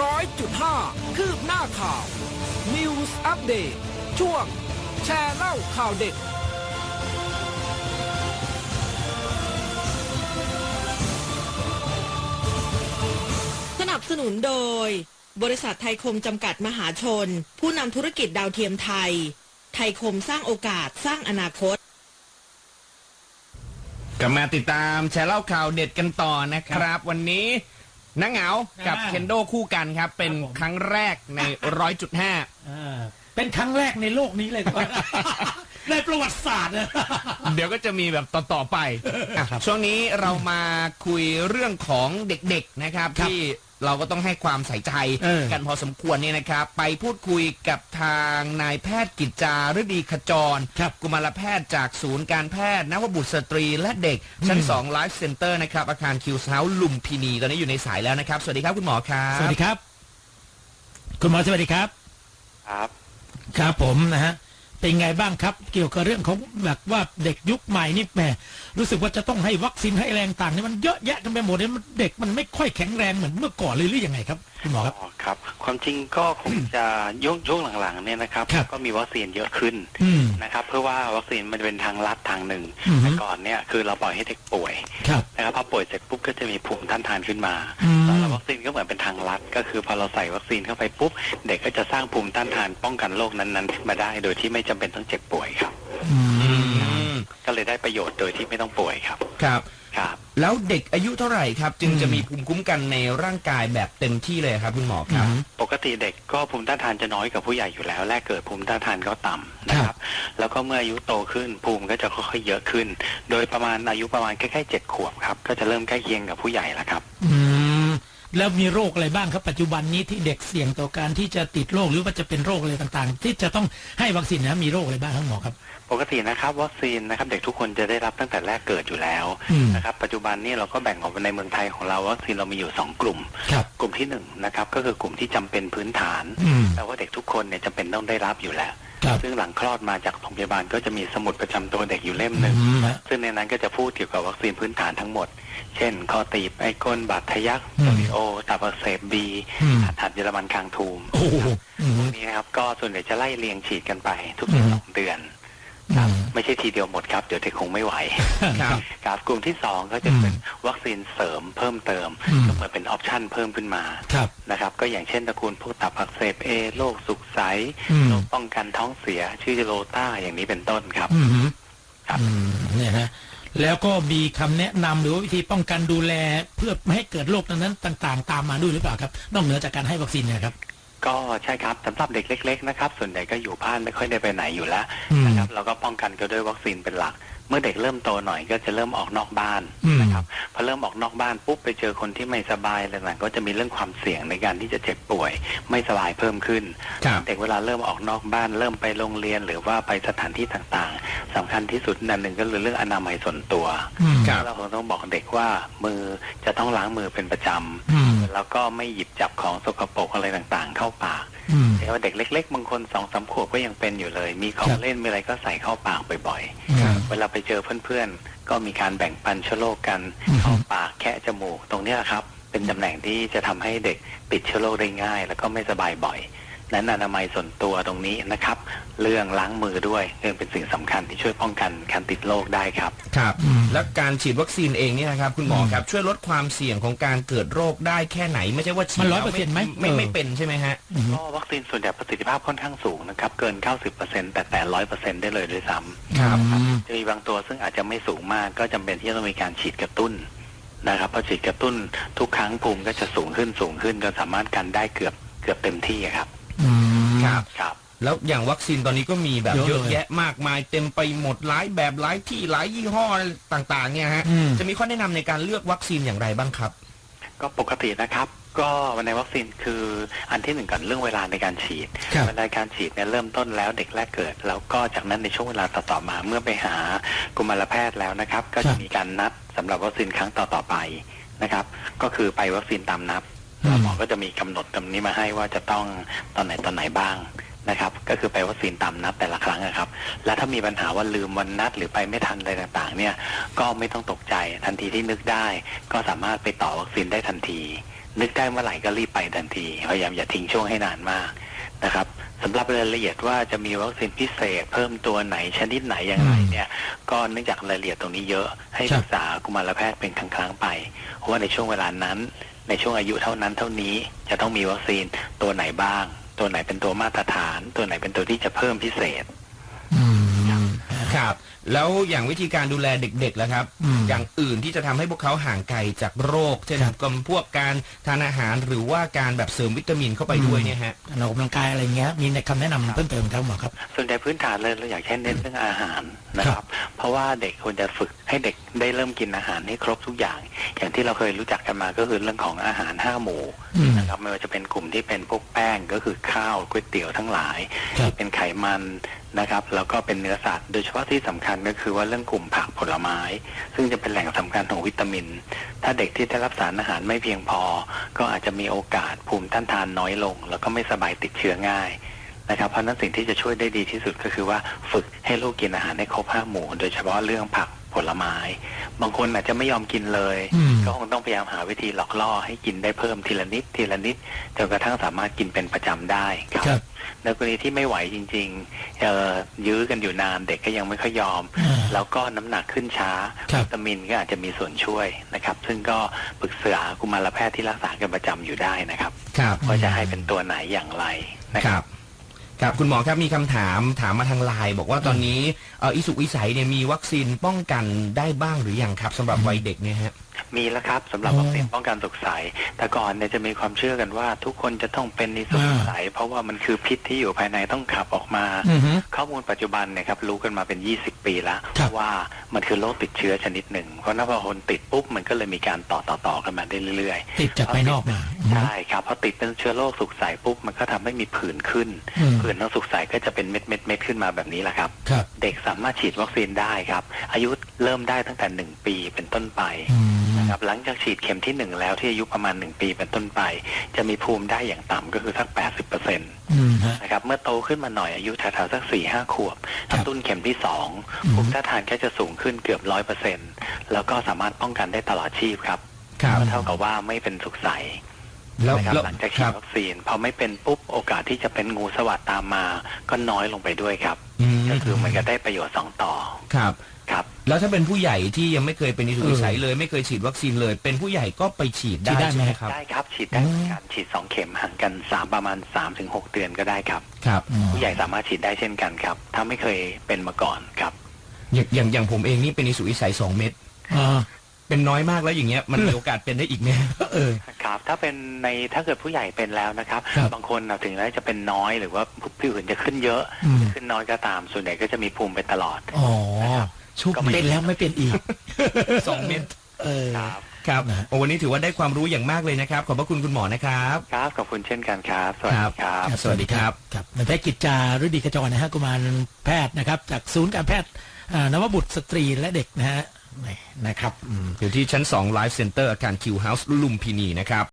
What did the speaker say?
ร้อยจุดห้าคืบหน้าข่าว News Update ช่วง แชร์เล่าข่าวเด็ดสนับสนุนโดย บริษัทไทยคมจำกัดมหาชน ผู้นำธุรกิจดาวเทียมไทย ไทยคมสร้างโอกาสสร้างอนาคต กลับมาติดตามแชร์เล่าข่าวเด็ดกันต่อนะครับ วันนี้ นังเหงากับอ่า เคนโดคู่กันครับ เป็นครับผมครั้งแรกในร้อยจุดห้าอ่าเป็นครั้งแรกในโลกนี้เลยก่อนในประวัติศาสตร์นะ เดี๋ยวก็จะมีแบบต่อ ๆ ไปอะช่วงนี้เรามาคุยเรื่องของเด็ก ๆ นะครับครับที่ เราก็ต้องให้ความใส่ใจเออกันพอสมควรเนี่ยนะครับ ไปพูดคุยกับทางนายแพทย์กิจจาฤดีขจรครับกุมารแพทย์จากศูนย์การแพทย์นวบุตรสตรีและเด็ก ชั้น2ไลฟ์เซ็นเตอร์นะครับ อาคารคิวเฮาส์ลุมพินี ตอนนี้อยู่ในสายแล้วนะครับ สวัสดีครับคุณหมอครับ สวัสดีครับ คุณหมอสวัสดีครับ ครับ ครับผมนะฮะ เป็นไงบ้างครับ เกี่ยวกับเรื่องของแบบว่าเด็กยุคใหม่นี่แหมรู้สึกว่าจะต้องให้วัคซีนให้แรงต่างนี่มันเยอะแยะกันไปหมดเลยมันเด็กมันไม่ค่อยแข็งแรงเหมือนเมื่อก่อนเลยหรือยังไงครับคุณหมอครับอ๋อครับ ความจริงก็คงจะยุ่งช่วงหลังๆเนี่ยนะครับครับก็มีวัคซีนเยอะขึ้นอืมนะครับ เพื่อว่าวัคซีนมันจะเป็นทางลัดทางหนึ่งอือฮึแต่ก่อนเนี่ยคือเราปล่อยให้เด็กป่วยครับนะครับพอป่วยเสร็จปุ๊บก็จะมีภูมิต้านทานขึ้นมาอืมแล้ววัคซีนก็เหมือนเป็นทางลัด ก็คือพอเราใส่วัคซีนเข้าไปปุ๊บเด็กก็จะสร้างภูมิต้านทานป้องกันโรคนั้นๆขึ้นมาได้ โดยที่ไม่จำเป็นต้องเจ็บป่วยครับอือืมมก็เลยได้ประโยชน์โดยที่ไม่ต้องป่วยครับครับครับ แล้วเด็กอายุเท่าไหร่ครับ จึงอืมจะมีภูมิคุ้มกันในร่างกายแบบเต็มที่เลยครับคุณหมอครับ ปกติเด็กก็ภูมิต้านทานจะน้อยกว่าผู้ใหญ่อยู่แล้ว แรกเกิดภูมิต้านทานก็ต่ำนะคครัรับบแล้วก็เมื่ออายุโตขึ้นภูมิก็จะค่อยๆเยอะขึ้น โดยประมาณอายุประมาณใกล้ๆเจ็ดขวบครับ ก็จะเริ่มใกล้เคียงกับผู้ใหญ่แล้วครับอืม แล้วมีโรคอะไรบ้างครับปัจจุบันนี้ที่เด็กเสี่ยงต่อการที่จะติดโรคหรือว่าจะเป็นโรคอะไรต่างๆ ที่จะต้องให้วัคซีนนะมีโรคอะไรบ้างครับหมอครับ ปกตินะครับวัคซีนนะครับเด็กทุกคนจะได้รับตั้งแต่แรกเกิดอยู่แล้วอืมนะครับปัจจุบันนี้เราก็แบ่งออกเป็นในเมืองไทยของเราวัคซีนเรามีอยู่สองกลุ่มครับกลุ่มที่หนึ่งนะครับก็คือกลุ่มที่จำเป็นพื้นฐานอืมแปลว่าเด็กทุกคนเนี่ยจำเป็นต้องได้รับอยู่แล้วครับ ซึ่งหลังคลอดมาจากโรงพยาบาลก็จะมีสมุดประจำตัวเด็กอยู่เล่มหนึ่งอืมฮะซึ่งในนั้นก็จะพูดเกี่ยวกับวัคซีนพื้นฐานทั้งหมด เช่นคอตีบไอก้นบาดทะยักอืมโปลิโอตับอักเสบบีอืมหัดเยอรมันคางทูมโอ้โหอืมพวกนี้นะครับก็ส่วนใหญ่จะไล่เรียงฉีดกันไปทุกอืมสองเดือน อืมไม่ใช่ทีเดียวหมดครับ เดี๋ยวเด็กคงไม่ไหวครับครับกลุ่มที่สองก็จะเป็นวัคซีนเสริมเพิ่มเติมอืมก็เหมือนเป็นออปชันเพิ่มขึ้นมาครับนะครับ ก็อย่างเช่นตระกูลพวกตับอักเสบเอโรคสุกใสอืมโรคป้องกันท้องเสียชื่อโลต้าอย่างนี้เป็นต้นครับอืมครับอืมเนี่ยนะแล้วก็มีคำแนะนำหรือว่าวิธีป้องกันดูแลเพื่อไม่ให้เกิดโรคนั้นๆต่างๆ ตามมาด้วยหรือเปล่าครับ นอกเหนือจากการให้วัคซีนเนี่ยครับก็ใช่ครับสำหรับเด็กเล็ก ๆ นะครับ ส่วนใหญ่ก็อยู่บ้านไม่ค่อยได้ไปไหนอยู่แล้วอืม นะครับเราก็ป้องกันก็ด้วยวัคซีนเป็นหลัก เมื่อเด็กเริ่มโตหน่อยก็จะเริ่มออกนอกบ้านอืมนะครับพอเริ่มออกนอกบ้านปุ๊บไปเจอคนที่ไม่สบายอะไรต่างๆก็จะมีเรื่องความเสี่ยงในการที่จะเจ็บป่วย ไม่สบายเพิ่มขึ้นครับเด็กเวลาเริ่มออกนอกบ้าน เริ่มไปโรงเรียนหรือว่าไปสถานที่ต่างๆสำคัญที่สุดอันหนึ่งก็คือเรื่องอนามัยส่วนตัวอืมครับเราคงต้องบอกเด็กว่ามือจะต้องล้างมือเป็นประจอืมำ แล้วก็ไม่หยิบจับของสกปรกอะไรต่างๆ เข้าปากอืมแต่ว่าเด็กเล็ก ๆ บางคนสองสามขวบก็ยังเป็นอยู่เลย มีขอคงรับเล่นมีอะไรก็ใส่เข้าปากบ่อยครับๆเวลาไปเจอเพื่อนๆ ก็มีการแบ่งปันเชื้อโรคกันอือฮึเข้าปากแคะจมูกตรงเนี้ยครับ เป็นตำแหน่งที่จะทำให้เด็กติดเชื้อโรคได้ง่าย แล้วก็ไม่สบายบ่อย นั้นอนามัยส่วนตัวตรงนี้นะครับ เรื่องล้างมือด้วยเรื่องเป็นสิ่งสำคัญที่ช่วยป้องกันการติดโรคได้ครับครับอืมแล้วการฉีดวัคซีนเองเนี่ยนะครับ คุณหมอครับช่วยลดความเสี่ยงของการเกิดโรคได้แค่ไหน ไม่ใช่ว่าฉีดมันแล้ว100%ไหมไม่เออไม่เป็นใช่ไหมฮะอืมก็วัคซีนส่วนใหญ่ประสิทธิภาพค่อนข้างสูงนะครับ เกิน 90%แต่แต่100%ได้เลยด้วยซ้ำครับอืมจะมีบางตัวซึ่งอาจจะไม่สูงมากก็จำเป็นที่จะต้องมีการฉีดกระตุ้นนะครับพอฉีดกระตุ้นทุกครั้งภูมิก็จะสูงขึ้นสูงขึ้นจนสามารถกันได้เกือบเกือบเต็มที่อะครับอืม ครับครับ แล้วอย่างวัคซีนตอนนี้ก็มีแบบเยอะเยอะเลยแยะมากมายเต็มไปหมดหลายแบบหลายที่หลายยี่ห้อต่างๆ เนี่ยฮะอืมจะมีข้อแนะนำในการเลือกวัคซีนอย่างไรบ้างครับ ก็ปกตินะครับก็ในวัคซีนคืออันที่หนึ่งก่อนเรื่องเวลาในการฉีดครับเวลาการฉีดเนี่ยเริ่มต้นแล้วเด็กแรกเกิด แล้วก็จากนั้นในช่วงเวลาต่อๆมาเมื่อไปหากุมารแพทย์แล้วนะครับ ก็ครัจะบมีการนัดสำหรับวัคซีนครั้งต่อๆไปนะครับ ก็คือไปวัคซีนตามนัดอืมแล้ว หมอก็จะมีกำหนดตรงนี้มาให้ว่าจะต้องตอนไหนตอนไหนบ้างนะครับ ก็คือไปวัคซีนตามนัดแต่ละครั้งนะครับ และถ้ามีปัญหาว่าลืมวันนัดหรือไปไม่ทันอะไรต่างๆ เนี่ย ก็ไม่ต้องตกใจทันทีที่นึกได้ ก็สามารถไปต่อวัคซีนได้ทันที นึกได้เมื่อไหร่ก็รีบไปทันทีพยายามอย่าทิ้งช่วงให้นานมากนะครับสำหรับรายละเอียดว่าจะมีวัคซีนพิเศษ เพิ่มตัวไหนชนิดไหนอย่างไรเนี่ยก็เนื่องจากรายละเอียดตรงนี้เยอะให้ครับปรึกษากุมารแพทย์เป็นครั้งๆไปเพราะว่าในช่วงเวลานั้น ในช่วงอายุเท่านั้นเท่านี้จะต้องมีวัคซีนตัวไหนบ้าง ตัวไหนเป็นตัวมาตรฐาน ตัวไหนเป็นตัวที่จะเพิ่มพิเศษ ครับ แล้วอย่างวิธีการดูแลเด็กๆแล้วครับอืมอย่างอื่นที่จะทำให้พวกเขาห่างไกลจากโรคเช่นครับกำพวกการทานอาหารหรือว่าการแบบเสริมวิตามินเข้าไปด้วยเนี่ยฮะออกกำลังกายอะไรเงี้ยมีในคำแนะนำเพิ่มเติมครับหมอครับ ส่วนใหญ่พื้นฐานเลยเราอยากให้เน้นเรื่องอาหารนะครับ เพราะว่าเด็กควรจะฝึกให้เด็กได้เริ่มกินอาหารให้ครบทุกอย่าง อย่างที่เราเคยรู้จักกันมาก็คือเรื่องของอาหารห้าหมู่อืมนะครับไม่ว่าจะเป็นกลุ่มที่เป็นพวกแป้งก็คือข้าวก๋วยเตี๋ยวทั้งหลายครับที่เป็นไขมัน นะครับแล้วก็เป็นเนื้อสัตว์โดยเฉพาะที่สำคัญก็คือว่าเรื่องกลุ่มผักผลไม้ ซึ่งจะเป็นแหล่งสำคัญของวิตามิน ถ้าเด็กที่ได้รับสารอาหารไม่เพียงพอ ก็อาจจะมีโอกาสภูมิต้านทานน้อยลง แล้วก็ไม่สบายติดเชื้อง่ายนะครับเพราะฉะนั้นสิ่งที่จะช่วยได้ดีที่สุดก็คือว่าฝึกให้ลูกกินอาหารให้ครบห้าหมู่ โดยเฉพาะเรื่องผักผลไม้ บางคนอาจจะไม่ยอมกินเลยอืมก็คงต้องพยายามหาวิธีหลอกล่อให้กินได้เพิ่มทีละนิดทีละนิดจนกระทั่งสามารถกินเป็นประจำได้ครับครับในกรณีที่ไม่ไหวจริงๆเอ่อยื้อกันอยู่นานเด็กก็ยังไม่ค่อยยอมอ่าแล้วก็น้ำหนักขึ้นช้าครับวิตามินก็อาจจะมีส่วนช่วยนะครับ ซึ่งก็ปรึกษากุมารแพทย์ที่รักษากันประจำอยู่ได้นะครับครับว่าจะให้เป็นตัวไหนอย่างไรนะคครัรับบ ครับคุณหมอครับมีคำถามถามมาทางไลน์บอกว่าตอนนี้เอ่ออิสุกอิสัยเนี่ยมีวัคซีนป้องกันได้บ้างหรือยังครับสำหรับวัยเด็กเนี่ยฮะ มีแล้วครับสำหรับอ๋อวัคซีนป้องกันสุกใสแต่ก่อนเนี่ยจะมีความเชื่อกันว่า ทุกคนจะต้องเป็นนิสุกใสเพราะว่ามันคือพิษที่อยู่ภายในต้องขับออกมาอือฮึข้อมูลปัจจุบันเนี่ยครับรู้กันมาเป็น 20 ปีแล้วครับว่ามันคือโรคติดเชื้อชนิดหนึ่ง เพราะถ้าพอคนติดปุ๊บมันก็เลยมีการต่อต่อต่อกันมาได้เรื่อยติดจากภายนอกมาๆใช่ครับพอติดเป็นเชื้อโรคสุกใสปุ๊บมันก็ทำให้มีผื่นขึ้นอืมผื่นทั้งสุกใสก็จะเป็นเม็ดเม็ดเม็ดๆๆขึ้นมาแบบนี้แหละครับครับ เด็กสามารถฉีดวัคซีนได้ครับ อายุเริ่มได้ตั้งแต่หนึ่งปีเป็นต้นไปอืม นะครับหลังจากฉีดเข็มที่หนึ่งแล้วที่อายุประมาณหนึ่งปีเป็นต้นไป จะมีภูมิได้อย่างต่ำก็คือสักแปดสิบเปอร์เซ็นต์อืมฮะนะครับเมื่อโตขึ้นมาหน่อยอายุแถวๆสักสี่ห้าขวบครับกระตุ้นเข็มที่สองอืมภูมิต้านทานก็จะสูงขึ้นเกือบร้อยเปอร์เซ็นต์แล้วก็สามารถป้องกันได้ตลอดชีพครับครับก็เท่ากับว่าไม่เป็นสุขใสแล้วนะครับแล้วหลังจากคฉีดรับวัคซีนพอไม่เป็นปุ๊บโอกาสที่จะเป็นงูสวัสดตามมา ก็น้อยลงไปด้วยครับอืมก็คือเหมันก็ได้ประโยชน์สองต่อครับครับ แล้วถ้าเป็นผู้ใหญ่ที่ยังไม่เคยเป็นอิสุกอิสัยเลยไม่เคยฉีดวัคซีนเลย เป็นผู้ใหญ่ก็ไปฉีดได้ฉีดได้ใช่ไหมไหมครับได้ครับฉีดได้เหมือนกันฉีดสองเข็มห่างกันสามประมาณสามถึงหกเดือนก็ได้ครับครับ ผู้ใหญ่สามารถฉีดได้เช่นกันครับ ถ้าไม่เคยเป็นมาก่อนครับ อย่างอย่างอย่างผมเองนี่เป็นอิสุกอิสัยสองเม็ดอ่าเป็นน้อยมากแล้วอย่างเงี้ยมันมีโอกาสเป็นได้อีกไหมเออครับถ้าเป็นในถ้าเกิดผู้ใหญ่เป็นแล้วนะครับครับบางคนน่ะถึงแม้จะเป็นน้อยหรือว่าผู้อื่นจะขึ้นเยอะอืมขึ้นน้อยก็ตามส่วนใหญ่ก็จะมีภูมิไปตลอดอ๋อ โชคก็ดีไม่เป็นแล้วไม่เป็นอีกสองเม็ดเออครับครับนะโอ้วันนี้ถือว่าได้ความรู้อย่างมากเลยนะครับ ขอบพระคุณคุณหมอนะครับ ครับขอบคุณเช่นกันครับ สวัสดีครับ สวัสดีครับครับนายแพทย์กิจจารุดีกระจรนะฮะกุมารแพทย์นะครับ จากศูนย์การแพทย์อ่านวบุตรสตรีและเด็กนะฮะนะครับอืมอยู่ที่ชั้น2 Life Center อาคาร Q House ลุมพินีนะครับ